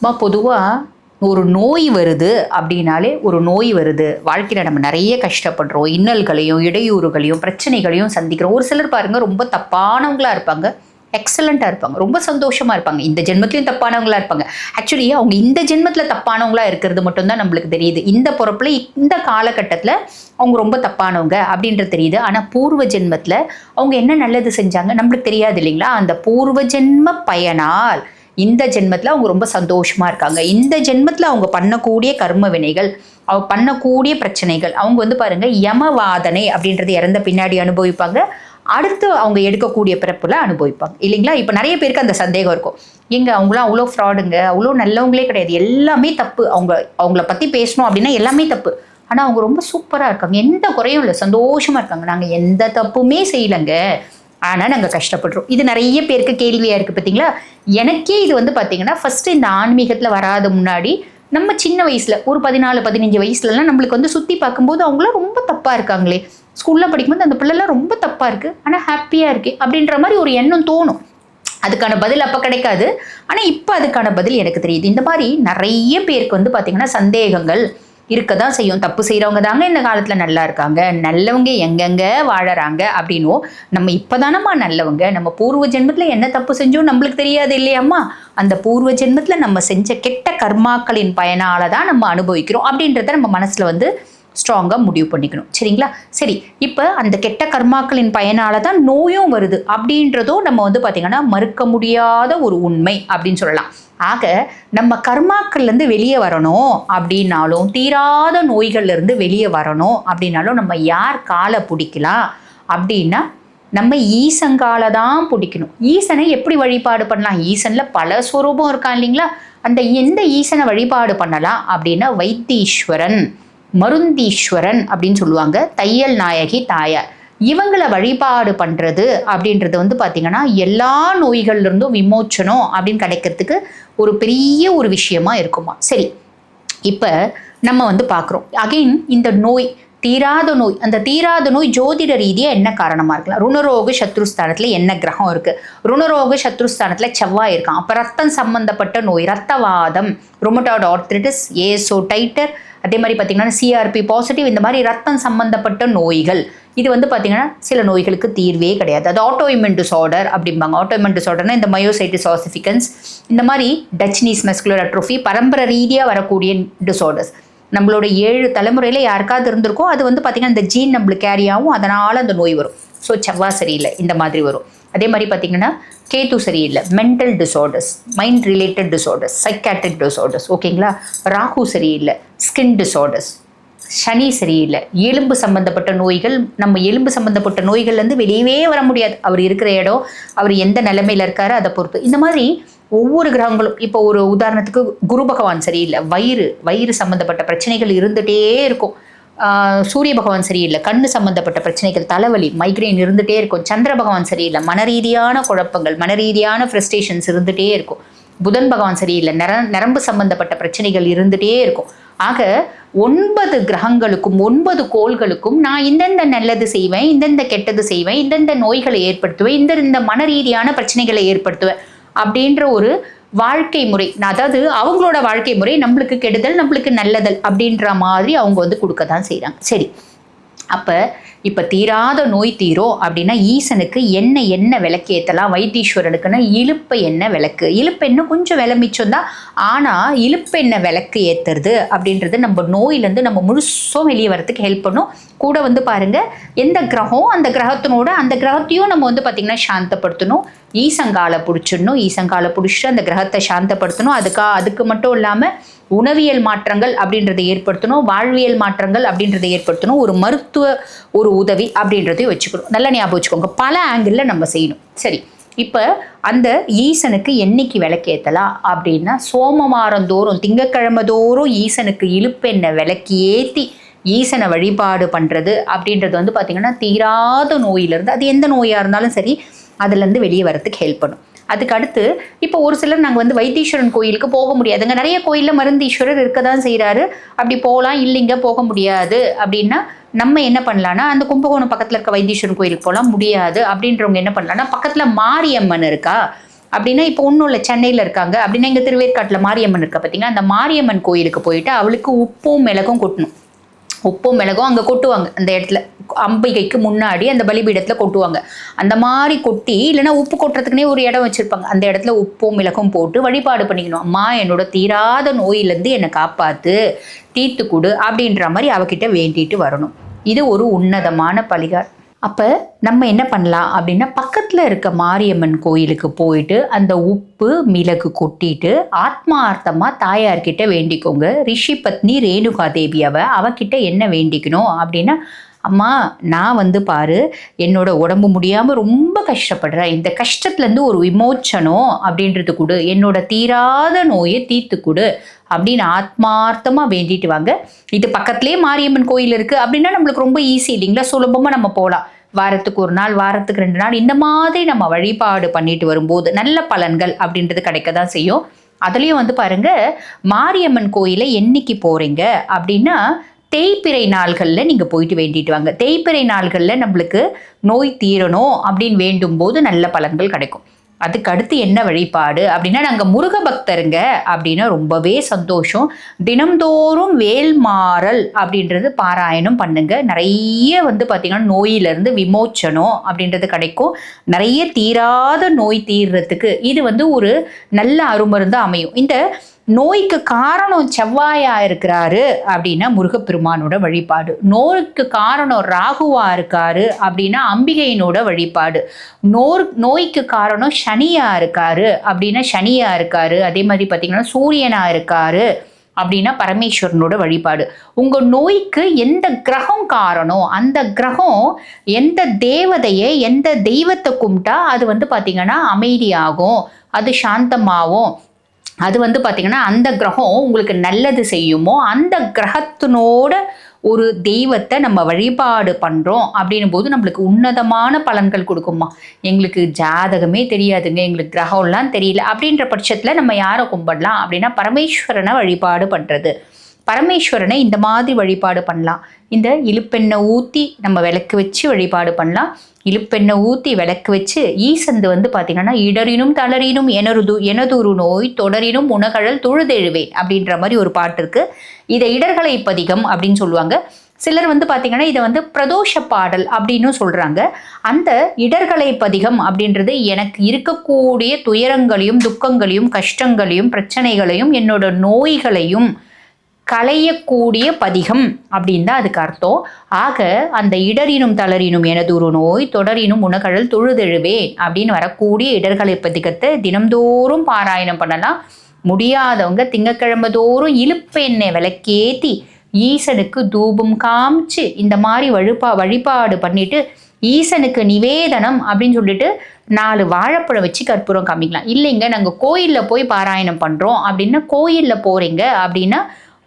மா பொதுவாக ஒரு நோய் வருது அப்படின்னாலே ஒரு நோய் வருது. வாழ்க்கையில் நம்ம நிறைய கஷ்டப்படுறோம். இன்னல்களையும் இடையூறுகளையும் பிரச்சனைகளையும் சந்திக்கிறோம். ஒரு சிலர் பாருங்கள் ரொம்ப தப்பானவங்களாக இருப்பாங்க. எக்ஸலண்ட்டாக இருப்பாங்க. ரொம்ப சந்தோஷமாக இருப்பாங்க. இந்த ஜென்மத்திலையும் தப்பானவங்களா இருப்பாங்க. ஆக்சுவலி அவங்க இந்த ஜென்மத்தில் தப்பானவங்களா இருக்கிறது மட்டும்தான் நம்மளுக்கு தெரியுது. இந்த பிறப்புல இந்த காலகட்டத்தில் அவங்க ரொம்ப தப்பானவங்க அப்படின்றது தெரியுது. ஆனால் பூர்வ ஜென்மத்தில் அவங்க என்ன நல்லது செஞ்சாங்க? நம்மளுக்கு தெரியாது இல்லைங்களா? அந்த பூர்வ ஜென்ம பயனால் இந்த ஜென்மத்தில் அவங்க ரொம்ப சந்தோஷமாக இருக்காங்க. இந்த ஜென்மத்தில் அவங்க பண்ணக்கூடிய கர்ம வினைகள் அவங்க பண்ணக்கூடிய பிரச்சனைகள் அவங்க வந்து பாருங்கள் யமவாதனை அப்படின்றது இறந்த பின்னாடி அனுபவிப்பாங்க. அடுத்து அவங்க எடுக்கக்கூடிய பிறப்புல அனுபவிப்பாங்க. இல்லைங்களா? இப்போ நிறைய பேருக்கு அந்த சந்தேகம் இருக்கும். எங்க அவங்களாம் அவ்வளோ ஃப்ராடுங்க அவ்வளோ நல்லவங்களே கிடையாது. எல்லாமே தப்பு. அவங்க அவங்கள பற்றி பேசணும் அப்படின்னா எல்லாமே தப்பு. ஆனால் அவங்க ரொம்ப சூப்பராக இருக்காங்க. எந்த குறையும் இல்லை. சந்தோஷமாக இருக்காங்க. நாங்கள் எந்த தப்புமே செய்யலைங்க. ஆனால் நாங்கள் கஷ்டப்படுறோம். இது நிறைய பேருக்கு கேள்வியாக இருக்குது பார்த்தீங்களா எனக்கே இது வந்து பார்த்தீங்கன்னா ஃபஸ்ட்டு இந்த ஆன்மீகத்தில் வராத முன்னாடி நம்ம சின்ன வயசில் ஒரு பதினாலு பதினஞ்சு வயசுலலாம் நம்மளுக்கு வந்து சுற்றி பார்க்கும்போது அவங்களாம் ரொம்ப தப்பாக இருக்காங்களே. ஸ்கூலில் படிக்கும்போது அந்த பிள்ளைலாம் ரொம்ப தப்பாக இருக்குது ஆனால் ஹாப்பியாக இருக்குது அப்படின்ற மாதிரி ஒரு எண்ணம் தோணும். அதுக்கான பதில் அப்போ கிடைக்காது. ஆனால் இப்போ அதுக்கான பதில் எனக்கு தெரியுது. இந்த மாதிரி நிறைய பேருக்கு வந்து பார்த்திங்கன்னா சந்தேகங்கள் இருக்க தான் செய்யும். தப்பு செய்கிறவங்க தாங்க இந்த காலத்தில் நல்லா இருக்காங்க. நல்லவங்க எங்கெங்க வாழறாங்க அப்படின்னும் நம்ம இப்போதானம்மா நல்லவங்க. நம்ம பூர்வ ஜென்மத்தில் என்ன தப்பு செஞ்சோம் நம்மளுக்கு தெரியாது இல்லையாம்மா? அந்த பூர்வ ஜென்மத்தில் நம்ம செஞ்ச கெட்ட கர்மாக்களின் பயனால தான் நம்ம அனுபவிக்கிறோம் அப்படின்றத நம்ம மனசில் வந்து ஸ்ட்ராங்காக முடிவு பண்ணிக்கணும். சரிங்களா? சரி இப்போ அந்த கெட்ட கர்மாக்களின் பயனால தான் நோயும் வருது அப்படின்றதும் நம்ம வந்து பார்த்திங்கன்னா மறுக்க முடியாத ஒரு உண்மை அப்படின்னு சொல்லலாம். ஆக நம்ம கர்மாக்கள்லேருந்து வெளியே வரணும் அப்படின்னாலும் தீராத நோய்கள்லேருந்து வெளியே வரணும் அப்படின்னாலும் நம்ம யார் காலை பிடிக்கலாம் அப்படின்னா நம்ம ஈசங்கால தான் பிடிக்கணும். ஈசனை எப்படி வழிபாடு பண்ணலாம்? ஈசனில் பல ஸ்வரூபம் இருக்கான் இல்லைங்களா? அந்த எந்த ஈசனை வழிபாடு பண்ணலாம் அப்படின்னா வைத்தீஸ்வரன் மருந்தீஸ்வரன் அப்படின்னு சொல்லுவாங்க. தையல் நாயகி தாயார். இவங்களை வழிபாடு பண்ணுறது அப்படின்றது வந்து பார்த்திங்கன்னா எல்லா நோய்கள்லேருந்தும் விமோச்சனம் அப்படின்னு கிடைக்கிறதுக்கு ஒரு பெரிய ஒரு விஷயமா இருக்குமா? சரி இப்போ நம்ம வந்து பார்க்குறோம். அகைன் இந்த நோய் தீராத நோய் அந்த தீராத நோய் ஜோதிட ரீதியாக என்ன காரணமாக இருக்கலாம்? ருணரோக சத்ருஸ்தானத்தில் என்ன கிரகம் இருக்குது ருணரோக சத்ருஸ்தானத்தில் செவ்வாய் இருக்கான். அப்போ ரத்தம் சம்மந்தப்பட்ட நோய் ரத்தவாதம் ருமட்டாடு ஆர்த்ரிட்டிஸ் ஏசோ டைட்டர் அதே மாதிரி பார்த்தீங்கன்னா சிஆர்பி பாசிட்டிவ் இந்த மாதிரி ரத்தம் சம்மந்தப்பட்ட நோய்கள். இது வந்து பார்த்திங்கன்னா சில நோய்களுக்கு தீர்வே கிடையாது. அது ஆட்டோஇமென் டிசார்டர் அப்படிம்பாங்க. ஆட்டோஇமென் டிசார்டர்னா இந்த மயோசைட்டிஸ் ஆசிஃபிகன்ஸ் இந்த மாதிரி டச்னீஸ் மெஸ்குலர் அட்ரோஃபி பரம்பரை ரீதியாக வரக்கூடிய டிசார்டர்ஸ் நம்மளோட ஏழு தலைமுறையில் யாருக்காவது இருந்திருக்கோ அது வந்து பார்த்திங்கன்னா இந்த ஜீன் நம்மளுக்கு கேரி ஆகும். அதனால் அந்த நோய் வரும். ஸோ செவ்வாய் சரியில்லை. இந்த மாதிரி வரும். அதே மாதிரி பார்த்திங்கன்னா கேத்து சரியில்லை. Mental disorders mind related disorders psychiatric disorders ஓகேங்களா ராகு சரியில்லை. ஸ்கின் டிசார்டர்ஸ் சனி சரியில்லை. எலும்பு சம்பந்தப்பட்ட நோய்கள் நம்ம எலும்பு சம்பந்தப்பட்ட நோய்கள்லேருந்து வெளியவே வர முடியாது. அவர் இருக்கிற இடம் அவர் எந்த நிலைமையில் இருக்காரு அதை பொறுத்து. இந்த மாதிரி ஒவ்வொரு கிரகங்களும் இப்போ ஒரு உதாரணத்துக்கு குரு பகவான் சரியில்லை. வயிறு வயிறு சம்மந்தப்பட்ட பிரச்சனைகள் இருந்துகிட்டே இருக்கும். சூரிய பகவான் சரியில்லை. கண்ணு சம்மந்தப்பட்ட பிரச்சனைகள் தலைவலி மைக்ரைன் இருந்துகிட்டே இருக்கும். சந்திர பகவான் சரியில்லை. மனரீதியான குழப்பங்கள் மனரீதியான ஃப்ரெஸ்டேஷன்ஸ் இருந்துகிட்டே இருக்கும். புதன் பகவான் சரியில்லை. நர நரம்பு சம்பந்தப்பட்ட பிரச்சனைகள் இருந்துகிட்டே இருக்கும். ஆக ஒன்பது கிரகங்களுக்கும் ஒன்பது கோள்களுக்கும் நான் இந்தந்த நல்லது செய்வேன் இந்தந்த கெட்டது செய்வேன் இந்தந்த நோய்களை ஏற்படுத்துவேன் இந்த இந்த மன ரீதியான பிரச்சனைகளை ஏற்படுத்துவேன். அப்படின்ற ஒரு வாழ்க்கை முறை. அதாவது அவங்களோட வாழ்க்கை முறை நம்மளுக்கு கெடுதல் நம்மளுக்கு நல்லதல் அப்படின்ற மாதிரி அவங்க வந்து கொடுக்க தான் செய்கிறாங்க சரி. அப்போ இப்போ தீராத நோய் தீரும் அப்படின்னா ஈசனுக்கு என்ன என்ன விளக்கு ஏற்றலாம் வைத்தீஸ்வரனுக்குன்னா இழுப்பு எண்ணெய் விளக்கு? இழுப்பு என்ன கொஞ்சம் விலை மிச்சம் தான் ஆனால் என்ன விளக்கு ஏற்றுறது அப்படின்றது நம்ம நோயிலேருந்து நம்ம முழுசும் வெளியே வரதுக்கு ஹெல்ப் பண்ணும். கூட வந்து பாருங்க எந்த கிரகம் அந்த கிரகத்தினோட அந்த கிரகத்தையும் நம்ம வந்து பார்த்திங்கன்னா சாந்தப்படுத்தணும். ஈசங்காலை பிடிச்சிடணும். ஈசங்காலை பிடிச்சிட்டு அந்த கிரகத்தை சாந்தப்படுத்தணும். அதுக்காக அதுக்கு மட்டும் இல்லாமல் உணவியல் மாற்றங்கள் அப்படின்றத ஏற்படுத்தணும் வாழ்வியல் மாற்றங்கள் அப்படின்றத ஏற்படுத்தணும் ஒரு மருத்துவ ஒரு உதவி அப்படின்றதையும் வச்சுக்கணும். நல்லா ஞாபகம் வச்சுக்கோங்க. பல ஆங்கிளில் நம்ம செய்யணும். சரி. இப்போ அந்த ஈசனுக்கு என்னைக்கு விளக்கேற்றலாம் அப்படின்னா சோமவாரம் தோறும் திங்கக்கிழமை தோறும் ஈசனுக்கு இழுப்பெண்ணை விளக்கி ஏற்றி ஈசனை வழிபாடு பண்ணுறது அப்படின்றது வந்து பார்த்திங்கன்னா தீராத நோயிலிருந்து அது எந்த நோயாக இருந்தாலும் சரி அதுலேருந்து வெளியே வரதுக்கு ஹெல்ப் பண்ணும். அதுக்கு அடுத்து இப்போ ஒரு சிலர் நாங்கள் வந்து வைத்தீஸ்வரன் கோயிலுக்கு போக முடியாதுங்க நிறைய கோயிலில் மருந்தீஸ்வரர் இருக்க தான் செய்கிறாரு அப்படி போகலாம் இல்லைங்க போக முடியாது. அப்படின்னா நம்ம என்ன பண்ணலான்னா அந்த கும்பகோணம் பக்கத்தில் இருக்க வைத்தீஸ்வரன் கோயிலுக்கு போகலாம் முடியாது. அப்படின்றவங்க என்ன பண்ணலான்னா பக்கத்தில் மாரியம்மன் இருக்கா? அப்படின்னா இப்போ ஒன்றும் இல்லை சென்னையில் இருக்காங்க. அப்படின்னா இங்கே திருவேற்காட்டில் மாரியம்மன் இருக்கா பார்த்தீங்கன்னா அந்த மாரியம்மன் கோயிலுக்கு போயிட்டு அவளுக்கு உப்பும் மிளகும் கொட்டணும். உப்பும் மிளகும் அங்கே கொட்டுவாங்க. அந்த இடத்துல அம்பிகைக்கு முன்னாடி அந்த பலிபீடத்தில் கொட்டுவாங்க. அந்த மாதிரி கொட்டி இல்லைன்னா உப்பு கொட்டுறதுக்குனே ஒரு இடம் வச்சுருப்பாங்க. அந்த இடத்துல உப்பும் மிளகும் போட்டு வழிபாடு பண்ணிக்கணும். அம்மா என்னோட தீராத நோயிலேருந்து என்னை காப்பாற்று தீர்த்து கொடு அப்படின்ற மாதிரி அவகிட்ட வேண்டிட்டு வரணும். இது ஒரு உன்னதமான பலிகார் அப்போ நம்ம என்ன பண்ணலாம் அப்படின்னா பக்கத்தில் இருக்க மாரியம்மன் கோயிலுக்கு போயிட்டு அந்த உப்பு மிளகு கொட்டிட்டு ஆத்மார்த்தமாக தாயார்கிட்ட வேண்டிக்கோங்க. ரிஷி பத்னி ரேணுகா தேவி அவ அவகிட்ட என்ன வேண்டிக்கணும் அப்படின்னா அம்மா நான் வந்து பாரு என்னோட உடம்பு முடியாமல் ரொம்ப கஷ்டப்படுறேன். இந்த கஷ்டத்துலேருந்து ஒரு விமோச்சனம் அப்படின்றது கொடு. என்னோட தீராத நோயை தீர்த்து கொடு. அப்படின்னு ஆத்மார்த்தமாக வேண்டிட்டு வாங்க. இது பக்கத்துலேயே மாரியம்மன் கோயில் இருக்குது அப்படின்னா நம்மளுக்கு ரொம்ப ஈஸி இல்லைங்களா? சுலபமாக நம்ம போகலாம் வாரத்துக்கு ஒரு நாள் வாரத்துக்கு ரெண்டு நாள் இந்த மாதிரி நம்ம வழிபாடு பண்ணிட்டு வரும்போது நல்ல பலன்கள் அப்படின்றது கிடைக்க தான் செய்யும். அதுலேயும் வந்து பாருங்க மாரியம்மன் கோயிலை என்னைக்கு போகிறீங்க அப்படின்னா தேய்பிறை நாள்களில் நீங்கள் போயிட்டு வேண்டிட்டு வாங்க. தேய்பிறை நாள்களில் நம்மளுக்கு நோய் தீரணும் அப்படின்னு வேண்டும் போது நல்ல பலன்கள் கிடைக்கும். அதுக்கு அடுத்து என்ன வழிபாடு? அப்படின்னா நாங்கள் முருக பக்தருங்க அப்படின்னா ரொம்பவே சந்தோஷம். தினம்தோறும் வேல்மாறல் அப்படின்றது பாராயணம் பண்ணுங்க. நிறைய வந்து பார்த்திங்கன்னா நோயிலிருந்து விமோச்சனம் அப்படின்றது கிடைக்கும். நிறைய தீராத நோய் தீர்றதுக்கு இது வந்து ஒரு நல்ல அருமருந்து அமையும். இந்த நோய்க்கு காரணம் செவ்வாயா இருக்கிறாரு அப்படின்னா முருகப்பெருமானோட வழிபாடு. நோய்க்கு காரணம் ராகுவா இருக்காரு அப்படின்னா அம்பிகையினோட வழிபாடு. நோர் நோய்க்கு காரணம் சனியா இருக்காரு அப்படின்னா சனியா இருக்காரு. அதே மாதிரி பார்த்தீங்கன்னா சூரியனா இருக்காரு அப்படின்னா பரமேஸ்வரனோட வழிபாடு. உங்கள் நோய்க்கு எந்த கிரகம் காரணம்? அந்த கிரகம் எந்த தேவதையை எந்த தெய்வத்தை கும்பிட்டா அது வந்து பார்த்திங்கன்னா அமைதியாகும் அது சாந்தமாகும். அது வந்து பார்த்திங்கன்னா அந்த கிரகம் உங்களுக்கு நல்லது செய்யுமோ அந்த கிரகத்தினோட ஒரு தெய்வத்தை நம்ம வழிபாடு பண்ணுறோம் அப்படின்னும் போது நம்மளுக்கு உன்னதமான பலன்கள் கொடுக்குமா எங்களுக்கு ஜாதகமே தெரியாதுங்க எங்களுக்கு கிரகம்லாம் தெரியல அப்படின்ற பட்சத்தில் நம்ம யாரை கும்பிடலாம் அப்படின்னா பரமேஸ்வரனை வழிபாடு பண்ணுறது பரமேஸ்வரனை இந்த மாதிரி வழிபாடு பண்ணலாம். இந்த இழுப்பெண்ணை ஊற்றி நம்ம விளக்கு வச்சு வழிபாடு பண்ணலாம். இழுப்பெண்ணை ஊற்றி விளக்கு வச்சு ஈசந்து வந்து பார்த்திங்கன்னா இடரினும் தளரினும் எனருது எனதுரு நோய் தொடரினும் உணகழல் தொழுதெழுவேன் அப்படின்ற மாதிரி ஒரு பாட்டு இருக்குது இதை இடர்களை பதிகம் அப்படின்னு சொல்லுவாங்க. சிலர் வந்து பார்த்திங்கன்னா இதை வந்து பிரதோஷ பாடல் அப்படின்னு சொல்கிறாங்க அந்த இடர்களை பதிகம் அப்படின்றது எனக்கு இருக்கக்கூடிய துயரங்களையும் துக்கங்களையும் கஷ்டங்களையும் பிரச்சனைகளையும் என்னோட நோய்களையும் களையக்கூடிய பதிகம் அப்படின்னு தான் அதுக்கு அர்த்தம். ஆக அந்த இடரினும் தளரினும் எனதொரு நோய் தொடரினும் உணகழல் தொழுதெழுவேன் அப்படின்னு வரக்கூடிய இடர்களை பதிகத்தை தினம்தோறும் பாராயணம் பண்ணலாம். முடியாதவங்க திங்கக்கிழமை தோறும் இழுப்பு எண்ணெய் விளக்கேற்றி ஈசனுக்கு தூபம் காமிச்சு இந்த மாதிரி வழிபா வழிபாடு பண்ணிட்டு ஈசனுக்கு நிவேதனம் அப்படின்னு சொல்லிட்டு நாலு வாழைப்பழம் வச்சு கற்பூரம் காமிக்கலாம். இல்லைங்க நாங்கள் கோயிலில் போய் பாராயணம் பண்ணுறோம் அப்படின்னா கோயிலில் போகிறீங்க அப்படின்னா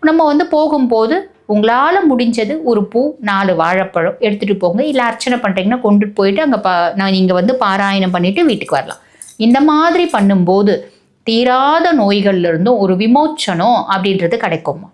நம்ம வந்து போகும்போது உங்களால் முடிஞ்சது ஒரு பூ நாலு வாழைப்பழம் எடுத்துகிட்டு போங்க. இல்லை அர்ச்சனை பண்ணுறீங்கன்னா கொண்டுட்டு போயிட்டு அங்கே பா நான் இங்கே வந்து பாராயணம் பண்ணிவிட்டு வீட்டுக்கு வரலாம். இந்த மாதிரி பண்ணும்போது தீராத நோய்கள்லேருந்தும் ஒரு விமோச்சனம் அப்படின்றது கிடைக்குமா?